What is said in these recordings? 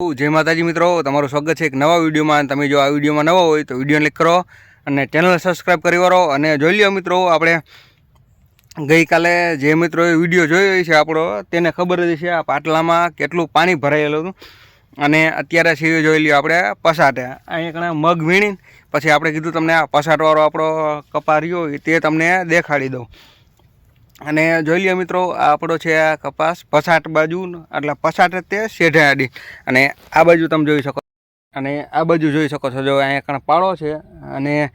જય માતાજી મિત્રો, તમારું સ્વાગત છે એક નવા વિડીયોમાં. તમે જો આ વિડીયોમાં નવા હોય તો વીડિયો ક્લિક કરો અને ચેનલ સબસ્ક્રાઈબ કરી વાળો. અને જોઈ લ્યો મિત્રો, આપણે ગઈકાલે જે મિત્રોએ વીડિયો જોયો છે આપણો, તેને ખબર જ છે આ પાટલામાં કેટલું પાણી ભરાયેલું હતું. અને અત્યારે છે જોઈ લ્યો આપણે પસાટે અહીંયા કણે મગ વીણી પછી આપણે કીધું તમને આ પસાટવાળો આપણો કપા રહ્યો હોય તે તમને દેખાડી દઉં. અને જોઈ લ્યો મિત્રો આપણો છે આ કપાસ પસાટ બાજુ એટલે પસાટ તે શેઢે આડી. અને આ બાજુ તમે જોઈ શકો અને આ બાજુ જોઈ શકો છો, જો અહીંયા કણ પાળો છે, અને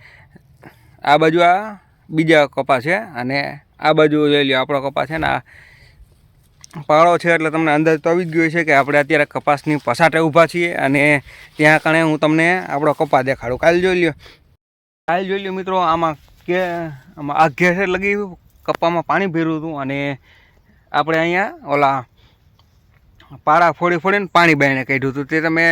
આ બાજુ આ બીજા કપા છે, અને આ બાજુ જોઈ લ્યો આપણો કપા છે ને, આ પાળો છે, એટલે તમને અંદાજ તો આવી જ ગયો છે કે આપણે અત્યારે કપાસની પસાટે ઊભા છીએ, અને ત્યાં કણે હું તમને આપણો કપા દેખાડું. કાલ જોઈ લ્યો. કાલ જોઈ લ્યો મિત્રો, આમાં કે, આમાં આ ઘેર લગી કપામાં પાણી ભર્યું હતું અને આપણે અહીંયા ઓલા પાળા ફોડી ફોડીને પાણી બાઈને કાઢ્યું હતું. તે તમે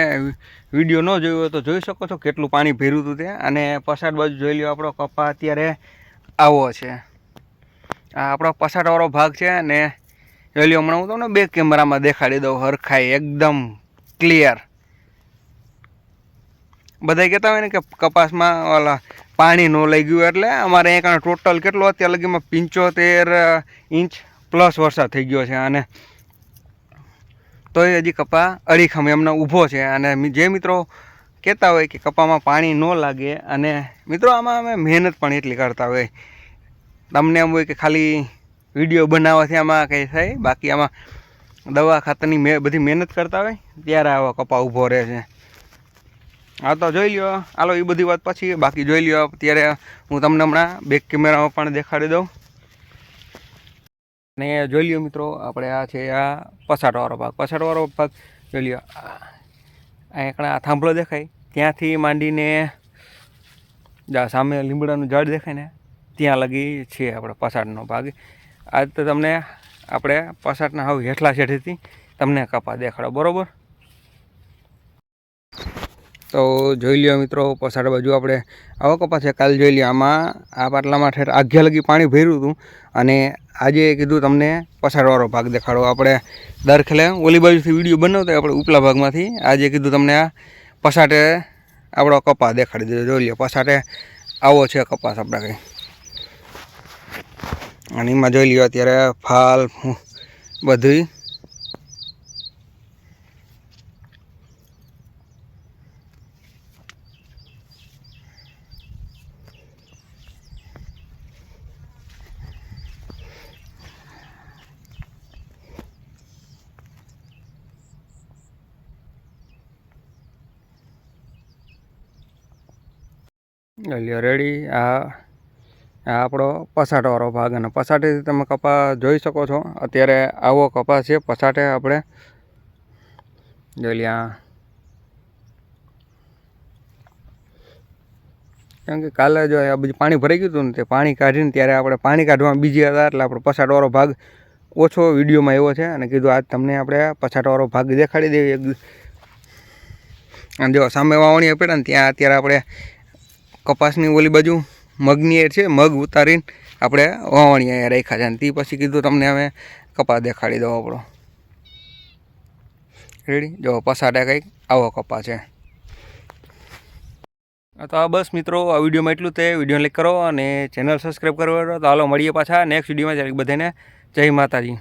વીડિયો ન જોયો તો જોઈ શકો છો કેટલું પાણી ભર્યું હતું તે અને પસાડ બાજુ જોઈ લ્યો, આપણો કપા અત્યારે આવો છે. આ આપણો પસાડવાળો ભાગ છે ને જોઈ લ્યો, હમણાં હું તમને બે કેમેરામાં દેખાડી દઉં, હરખાઈ, એકદમ ક્લિયર બધા કહેતા હોય ને કે કપાસમાં ઓલા પાણી ન લઈ ગયું એટલે અમારે અહીંયા ટોટલ કેટલો અત્યાર લગીમાં પંચોતેર ઇંચ પ્લસ વરસાદ થઈ ગયો છે અને તોય હજી કપા અડીખમ એમને ઊભો છે અને જે મિત્રો કહેતા હોય કે કપામાં પાણી ન લાગે અને મિત્રો આમાં અમે મહેનત પણ એટલી કરતા હોય. તમને એમ હોય કે ખાલી વીડિયો બનાવવાથી આમાં કંઈ થાય, બાકી આમાં દવા ખાતરની બધી મહેનત કરતા હોય, ત્યારે આવો કપા ઊભો રહે છે. હા, તો જોઈ લ્યો. હાલો એ બધી વાત પછી. બાકી જોઈ લ્યો. અત્યારે હું તમને હમણાં બેક કેમેરામાં પણ દેખાડી દઉં. અને જોઈ લ્યો મિત્રો, આપણે આ છે આ પછાડવાળો ભાગ. પછાડવાળો ભાગ જોઈ લ્યો. આ એકણા થાંભલો દેખાય. ત્યાંથી માંડીને સામે લીમડાનું ઝાડ દેખાય ને, ત્યાં લગી છે આપણે પછાડનો ભાગ. આજ તો તમને આપણે પછાડના હવે હેઠલા છેઠેથી તમને કપા દેખાડો. બરોબર? તો જોઈ લ્યો મિત્રો, પછાડ બાજુ આપણે આવો કપાસ છે કાલ જોઈ લ્યો, આમાં આ પાટલામાં ઠેર આઘ્યા લગી પાણી ભર્યું હતું અને આજે કીધું તમને પછાડવાળો ભાગ દેખાડો. આપણે દર ખેલે ઓલી બાજુથી વીડિયો બનાવતા આપણે ઉપલા ભાગમાંથી. આજે કીધું તમને આ પસાટે આપણો કપાસ દેખાડી દીધો. જોઈ લ્યો પસાટે આવો છે કપાસ આપણે કંઈ. અને એમાં જોઈ લ્યો, અત્યારે ફાલ બધું લ્યો રેડી આ આ આપણો પસાટવાળો ભાગ અને પસાટેથી તમે કપા જોઈ શકો છો. અત્યારે આવો કપાસ છે પસાટે આપણે જોઈ લ્યો કેમ કે કાલે જો આ બધું પાણી ભરાઈ ગયું હતું ને, તે પાણી કાઢીને ત્યારે આપણે પાણી કાઢવા બીજી હતા, એટલે આપણો પસાટવાળો ભાગ ઓછો વિડીયોમાં એવો છે અને કીધું આજ તમને આપણે પછાટવાળો ભાગ દેખાડી એક અને જો સામે વાવણી પડે ને, ત્યાં અત્યારે આપણે કપાસની ઓલી બાજુ મગની એર છે, મગ ઉતારીને આપણે વાવણી અહીંયા રાખ્યા છે. અને તે પછી કીધું તમને અમે કપાસ દેખાડી દો આપણો. રેડી જો પસાડે કંઈક આવો કપા છે. તો આ બસ મિત્રો, આ વિડીયોમાં એટલું તે. વીડિયો લાઈક કરો અને ચેનલ સબસ્ક્રાઈબ કરો તો હાલો, મળીએ પાછા નેક્સ્ટ વિડીયોમાં. બધાને જય માતાજી.